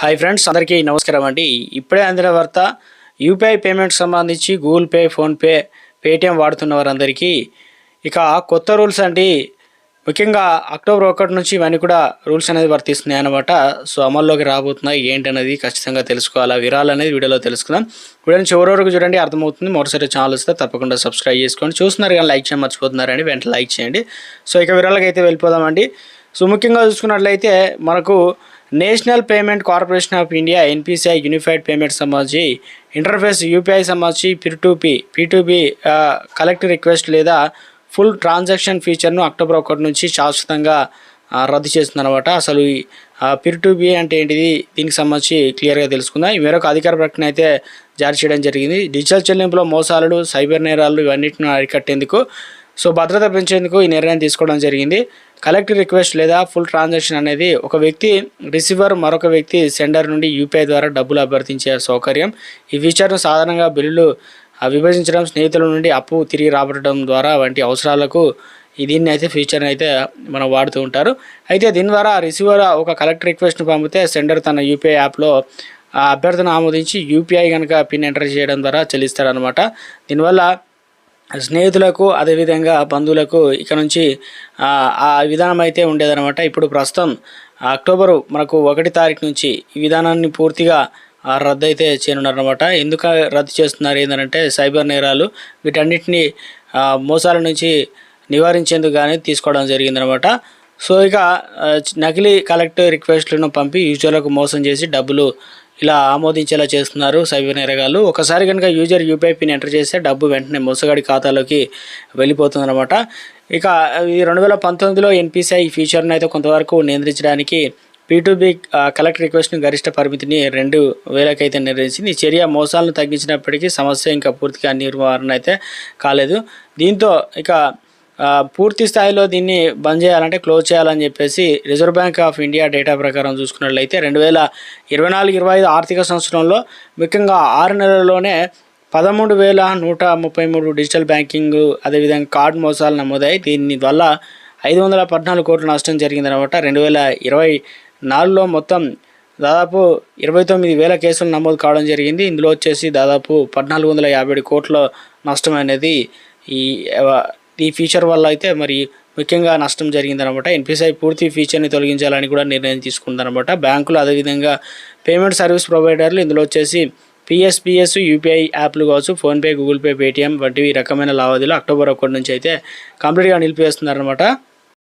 Hi friends అందరికీ నమస్కారం అండి. ఇప్పుడే అందిన వార్త యూపీఐ పేమెంట్ సంబంధించి గూగుల్ పే ఫోన్పే పేటిఎం వాడుతున్న వారందరికీ ఇక కొత్త రూల్స్ అండి. ముఖ్యంగా అక్టోబర్ ఒకటి నుంచి ఇవన్నీ కూడా రూల్స్ అనేది వర్తిస్తున్నాయి అనమాట సో అమల్లోకి రాబోతున్నాయి. ఏంటి అనేది ఖచ్చితంగా తెలుసుకోవాలి? విరాలు అనేది వీడియోలో తెలుసుకుందాం. వీడియోని చివరి వరకు చూడండి అర్థమవుతుంది. మరోసారి ఛానల్ వస్తే తప్పకుండా సబ్స్క్రైబ్ చేసుకోండి. చూస్తున్నారు కానీ లైక్ చేయడం మర్చిపోతున్నారండి వెంటనే లైక్ చేయండి. సో ఇక విరాలకైతే వెళ్ళిపోదామండి. సో ముఖ్యంగా చూసుకున్నట్లయితే మనకు national payment corporation of India NPCI unified payment సంబంధించి ఇంటర్ఫేస్ యూపీఐ సంబంధించి peer to P P to P collect request లేదా ఫుల్ ట్రాన్సాక్షన్ ఫీచర్ను అక్టోబర్ ఒకటి నుంచి శాశ్వతంగా రద్దు చేస్తుందన్నమాట. అసలు ఈ పిర్ టు బి అంటే ఏంటిది? దీనికి సంబంధించి క్లియర్గా తెలుసుకుందాం. ఈ మేరకు అధికార ప్రకటన అయితే జారీ చేయడం జరిగింది. డిజిటల్ చెల్లింపులో మోసాలు సైబర్ నేరాలు ఇవన్నిటిని అరికట్టేందుకు సో భద్రత పెంచేందుకు ఈ నిర్ణయం తీసుకోవడం జరిగింది. కలెక్ట్ రిక్వెస్ట్ లేదా ఫుల్ ట్రాన్సాక్షన్ అనేది ఒక వ్యక్తి రిసీవర్ మరొక వ్యక్తి సెండర్ నుండి యూపీఐ ద్వారా డబ్బులు అభ్యర్థించే సౌకర్యం. ఈ ఫీచర్ను సాధారణంగా బిల్లులు విభజించడం స్నేహితుల నుండి అప్పు తిరిగి రాబట్టడం ద్వారా వంటి అవసరాలకు దీన్ని అయితే ఫీచర్ని అయితే మనం వాడుతూ ఉంటారు. అయితే దీని ద్వారా రిసీవర్ ఒక కలెక్ట్ రిక్వెస్ట్ను పంపితే సెండర్ తన యూపీఐ యాప్లో అభ్యర్థన ఆమోదించి యూపీఐ కనుక పిన్ ఎంటర్ చేయడం ద్వారా చెల్లిస్తారనమాట దీనివల్ల స్నేహితులకు అదేవిధంగా బంధువులకు ఇక నుంచి ఆ, విధానం అయితే ఉండేదన్నమాట. ఇప్పుడు ప్రస్తుతం అక్టోబరు మనకు ఒకటి తారీఖు నుంచి ఈ విధానాన్ని పూర్తిగా రద్దు అయితే చేయనున్నారనమాట ఎందుకు రద్దు చేస్తున్నారు ఏంటంటే సైబర్ నేరాలు వీటన్నిటిని మోసాల నుంచి నివారించేందుకు కానీ తీసుకోవడం జరిగిందనమాట సో ఇక నకిలీ కలెక్ట్ రిక్వెస్ట్లను పంపి యూజర్లకు మోసం చేసి డబ్బులు ఇలా ఆమోదించేలా చేస్తున్నారు సైబర్ నేరగాళ్ళు. ఒకసారి కనుక యూజర్ యూపీఐ పిన్ ఎంటర్ చేస్తే డబ్బు వెంటనే మోసగాడి ఖాతాలోకి వెళ్ళిపోతుందన్నమాట. ఇక ఈ రెండు వేల పంతొమ్మిదిలో ఎన్పిసిఐ ఈ ఫీచర్ని అయితే కొంతవరకు నియంత్రించడానికి పీ కలెక్ట్ రిక్వెస్ట్ గరిష్ట పరిమితిని రెండు వేలకైతే నిర్ణయించింది. ఈ చర్య మోసాలను తగ్గించినప్పటికీ సమస్య ఇంకా పూర్తిగా నిర్వహణ అయితే కాలేదు. దీంతో ఇక పూర్తి స్థాయిలో దీన్ని బంద్ చేయాలంటే క్లోజ్ చేయాలని చెప్పేసి Reserve Bank of India data ప్రకారం చూసుకున్నట్లయితే రెండు వేల ఇరవై నాలుగు ఇరవై ఐదు ఆర్థిక సంవత్సరంలో ముఖ్యంగా ఆరు నెలల్లోనే పదమూడు వేల నూట ముప్పై మూడు డిజిటల్ బ్యాంకింగ్ అదేవిధంగా కార్డ్ మోసాలు నమోదాయి దీని వల్ల ఐదు వందల పద్నాలుగు కోట్ల నష్టం జరిగిందనమాట. రెండు వేల ఇరవై నాలుగులో మొత్తం దాదాపు ఇరవై తొమ్మిది వేల కేసులు నమోదు కావడం జరిగింది. ఇందులో వచ్చేసి దాదాపు పద్నాలుగు వందల యాభై ఏడు కోట్ల నష్టం అనేది ఈ ఈ ఫీచర్ వల్ల అయితే మరి ముఖ్యంగా నష్టం జరిగిందనమాట. ఎన్పిసిఐ పూర్తి ఫీచర్ని తొలగించాలని కూడా నిర్ణయం తీసుకుందనమాట. బ్యాంకులు అదేవిధంగా పేమెంట్ సర్వీస్ ప్రొవైడర్లు ఇందులో వచ్చేసి పిఎస్పిఎస్ యూపీఐ యాప్లు కావచ్చు ఫోన్పే గూగుల్ పే పేటిఎం వంటివి రకమైన లావాదేవీలు అక్టోబర్ ఒకటి నుంచి అయితే కంప్లీట్గా నిలిపివేస్తున్నారనమాట.